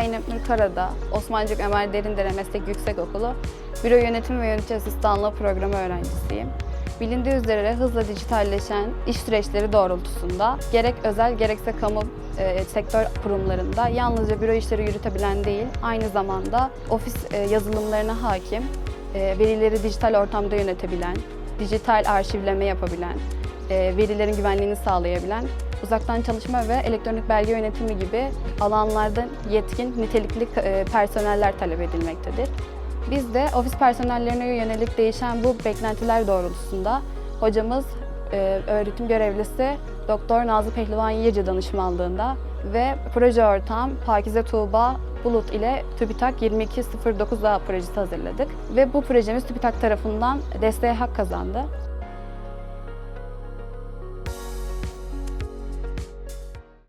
Ankara'da Osmancık Ömer Derindere Meslek Yüksekokulu Büro Yönetim ve Yönetici Asistanlığı programı öğrencisiyim. Bilindiği üzere hızla dijitalleşen iş süreçleri doğrultusunda gerek özel gerekse kamu e, sektör kurumlarında yalnızca büro işleri yürütebilen değil, aynı zamanda ofis e, yazılımlarına hakim, e, verileri dijital ortamda yönetebilen, dijital arşivleme yapabilen, e, verilerin güvenliğini sağlayabilen, uzaktan çalışma ve elektronik belge yönetimi gibi alanlarda yetkin, nitelikli e, personeller talep edilmektedir. Biz de ofis personellerine yönelik değişen bu beklentiler doğrultusunda hocamız e, öğretim görevlisi Doktor Nazlı Pehlivan Yiyece danışmanlığında ve proje ortağım Pakize Tuğba Bulut ile TÜBİTAK 2209A projesi hazırladık ve bu projemiz TÜBİTAK tarafından desteğe hak kazandı.